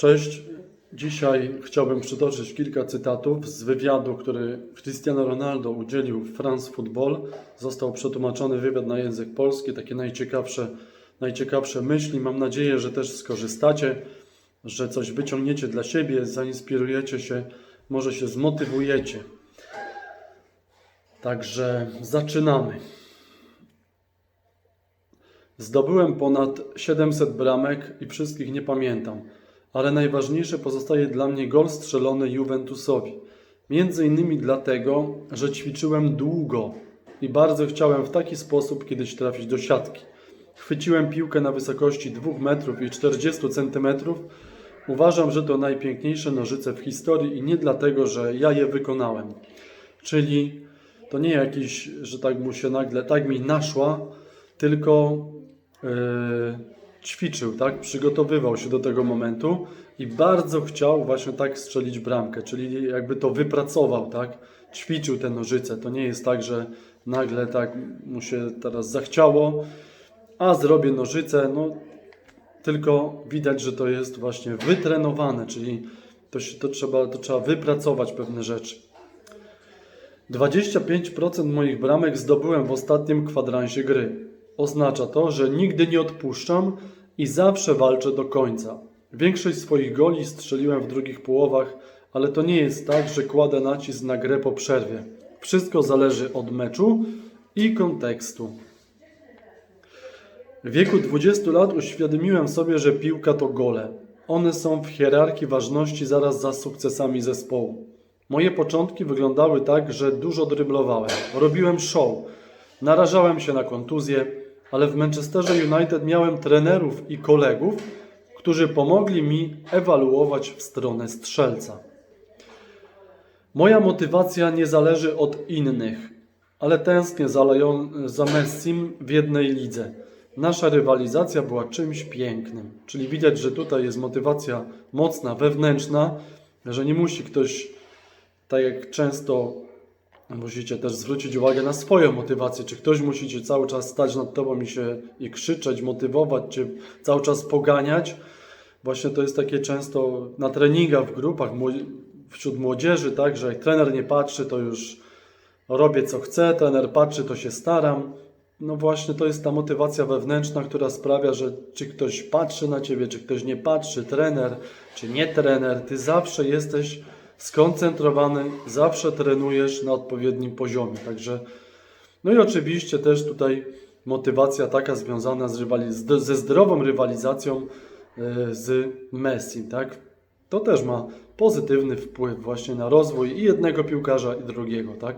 Cześć. Dzisiaj chciałbym przytoczyć kilka cytatów z wywiadu, który Cristiano Ronaldo udzielił w France Football. Został przetłumaczony wywiad na język polski, takie najciekawsze, najciekawsze myśli. Mam nadzieję, że też skorzystacie, że coś wyciągniecie dla siebie, zainspirujecie się, może się zmotywujecie. Także zaczynamy. Zdobyłem ponad 700 bramek i wszystkich nie pamiętam, ale najważniejsze pozostaje dla mnie gol strzelony Juventusowi. Między innymi dlatego, że ćwiczyłem długo i bardzo chciałem w taki sposób kiedyś trafić do siatki. Chwyciłem piłkę na wysokości 2 metrów i 40 centymetrów. Uważam, że to najpiękniejsze nożyce w historii i nie dlatego, że ja je wykonałem. Czyli to nie jakiś, że tak mu się nagle, tak mi naszła, tylko yy, ćwiczył, tak? Przygotowywał się do tego momentu i bardzo chciał właśnie tak strzelić bramkę, czyli jakby to wypracował, tak? Ćwiczył te nożyce. To nie jest tak, że nagle tak mu się teraz zachciało, a zrobię nożyce, no tylko widać, że to jest właśnie wytrenowane, czyli to, się, to, trzeba, to trzeba wypracować pewne rzeczy. 25% moich bramek zdobyłem w ostatnim kwadransie gry. Oznacza to, że nigdy nie odpuszczam i zawsze walczę do końca. Większość swoich goli strzeliłem w drugich połowach, ale to nie jest tak, że kładę nacisk na grę po przerwie. Wszystko zależy od meczu i kontekstu. W wieku 20 lat uświadomiłem sobie, że piłka to gole. One są w hierarchii ważności zaraz za sukcesami zespołu. Moje początki wyglądały tak, że dużo dryblowałem, robiłem show, narażałem się na kontuzje, ale w Manchesterze United miałem trenerów i kolegów, którzy pomogli mi ewaluować w stronę strzelca. Moja motywacja nie zależy od innych, ale tęsknię za, Leon, za Messim w jednej lidze. Nasza rywalizacja była czymś pięknym, czyli widać, że tutaj jest motywacja mocna, wewnętrzna, że nie musi ktoś, tak jak często musicie też zwrócić uwagę na swoją motywację, czy ktoś musi cię cały czas stać nad tobą i się i krzyczeć, motywować cię, cały czas poganiać. Właśnie to jest takie często na treningach w grupach wśród młodzieży, tak, że jak trener nie patrzy, to już robię co chcę, trener patrzy, to się staram. No właśnie to jest ta motywacja wewnętrzna, która sprawia, że czy ktoś patrzy na ciebie, czy ktoś nie patrzy, trener, czy nie trener, ty zawsze jesteś skoncentrowany, zawsze trenujesz na odpowiednim poziomie. Także, no i oczywiście też tutaj motywacja taka związana z rywali- z, ze zdrową rywalizacją e, z Messi, tak? To też ma pozytywny wpływ właśnie na rozwój i jednego piłkarza, i drugiego, tak?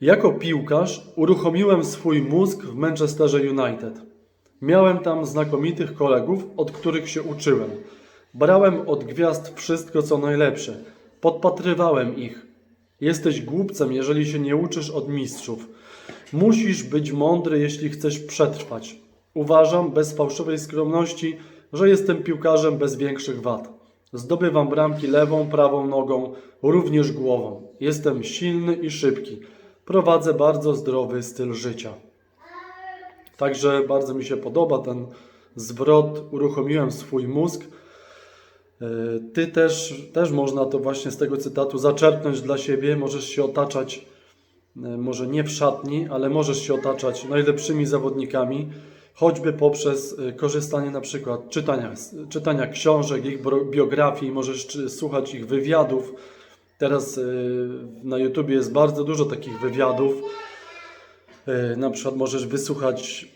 Jako piłkarz uruchomiłem swój mózg w Manchesterze United. Miałem tam znakomitych kolegów, od których się uczyłem. Brałem od gwiazd wszystko, co najlepsze. Podpatrywałem ich. Jesteś głupcem, jeżeli się nie uczysz od mistrzów. Musisz być mądry, jeśli chcesz przetrwać. Uważam, bez fałszywej skromności, że jestem piłkarzem bez większych wad. Zdobywam bramki lewą, prawą nogą, również głową. Jestem silny i szybki. Prowadzę bardzo zdrowy styl życia. Także bardzo mi się podoba ten zwrot. Uruchomiłem swój mózg. E, Ty też, też można to właśnie z tego cytatu zaczerpnąć dla siebie. Możesz się otaczać, e, może nie w szatni, ale możesz się otaczać najlepszymi zawodnikami, choćby poprzez e, korzystanie na przykład czytania, czytania książek, ich biografii, możesz słuchać ich wywiadów. Teraz na YouTubie jest bardzo dużo takich wywiadów. Na przykład możesz wysłuchać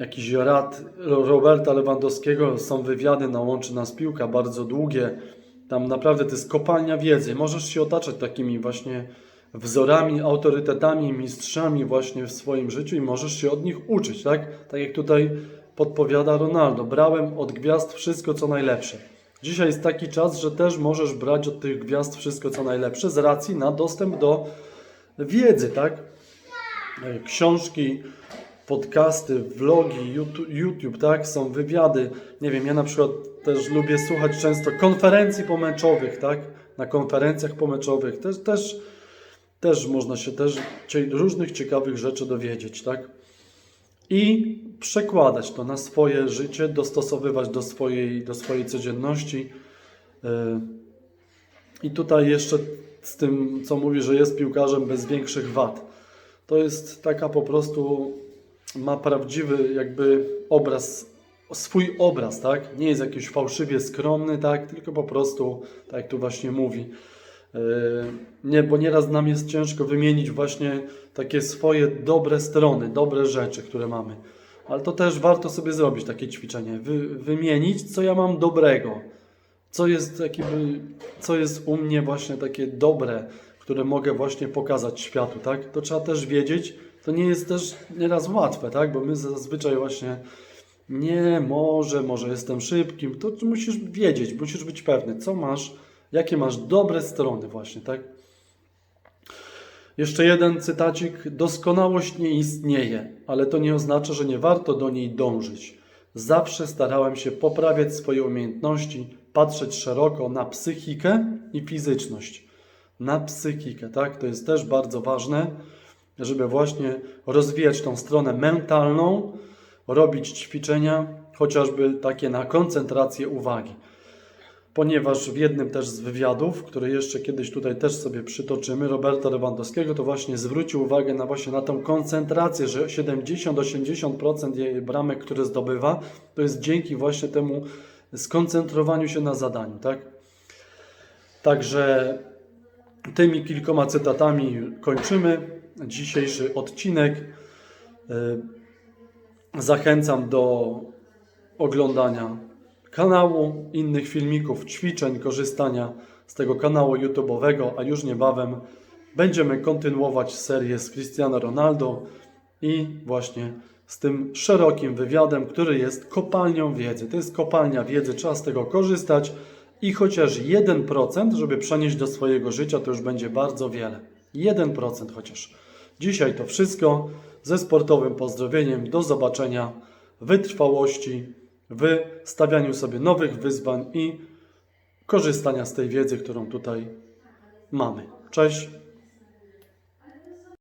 jakiś rad Roberta Lewandowskiego. Są wywiady na Łączy Nas Piłka, bardzo długie. Tam naprawdę to jest kopalnia wiedzy. Możesz się otaczać takimi właśnie wzorami, autorytetami, mistrzami właśnie w swoim życiu i możesz się od nich uczyć, tak? Tak jak tutaj podpowiada Ronaldo. Brałem od gwiazd wszystko, co najlepsze. Dzisiaj jest taki czas, że też możesz brać od tych gwiazd wszystko, co najlepsze z racji na dostęp do wiedzy, tak? Książki, podcasty, vlogi, YouTube, YouTube, tak? Są wywiady. Nie wiem, ja na przykład też lubię słuchać często konferencji pomeczowych, tak? Na konferencjach pomeczowych też, też, też można się też różnych ciekawych rzeczy dowiedzieć, tak? i przekładać to na swoje życie, dostosowywać do swojej, do swojej codzienności. Yy, I tutaj jeszcze z tym, co mówi, że jest piłkarzem bez większych wad. To jest taka po prostu, ma prawdziwy jakby obraz, swój obraz, tak? Nie jest jakiś fałszywie skromny, tak? Tylko po prostu, tak jak tu właśnie mówi. Yy, Nie, bo nieraz nam jest ciężko wymienić właśnie takie swoje dobre strony, dobre rzeczy, które mamy. Ale to też warto sobie zrobić takie ćwiczenie. Wy, wymienić, co ja mam dobrego. Co jest, jakby, co jest u mnie właśnie takie dobre, które mogę właśnie pokazać światu, tak? To trzeba też wiedzieć. To nie jest też nieraz łatwe, tak? Bo my zazwyczaj właśnie nie, może, może jestem szybkim. To musisz wiedzieć, musisz być pewny, co masz, jakie masz dobre strony właśnie, tak? Jeszcze jeden cytacik. Doskonałość nie istnieje, ale to nie oznacza, że nie warto do niej dążyć. Zawsze starałem się poprawiać swoje umiejętności, patrzeć szeroko na psychikę i fizyczność. Na psychikę, tak? To jest też bardzo ważne, żeby właśnie rozwijać tą stronę mentalną, robić ćwiczenia, chociażby takie na koncentrację uwagi ponieważ w jednym też z wywiadów, który jeszcze kiedyś tutaj też sobie przytoczymy, Roberta Lewandowskiego, to właśnie zwrócił uwagę na właśnie na tą koncentrację, że 70-80% jej bramek, które zdobywa, to jest dzięki właśnie temu skoncentrowaniu się na zadaniu, tak? Także tymi kilkoma cytatami kończymy dzisiejszy odcinek. Yy, Zachęcam do oglądania kanału, innych filmików, ćwiczeń, korzystania z tego kanału YouTube'owego, a już niebawem będziemy kontynuować serię z Cristiano Ronaldo i właśnie z tym szerokim wywiadem, który jest kopalnią wiedzy. To jest kopalnia wiedzy, trzeba z tego korzystać i chociaż 1%, żeby przenieść do swojego życia, to już będzie bardzo wiele. 1% chociaż. Dzisiaj to wszystko ze sportowym pozdrowieniem. Do zobaczenia. Wytrwałości w stawianiu sobie nowych wyzwań i korzystania z tej wiedzy, którą tutaj mamy. Cześć.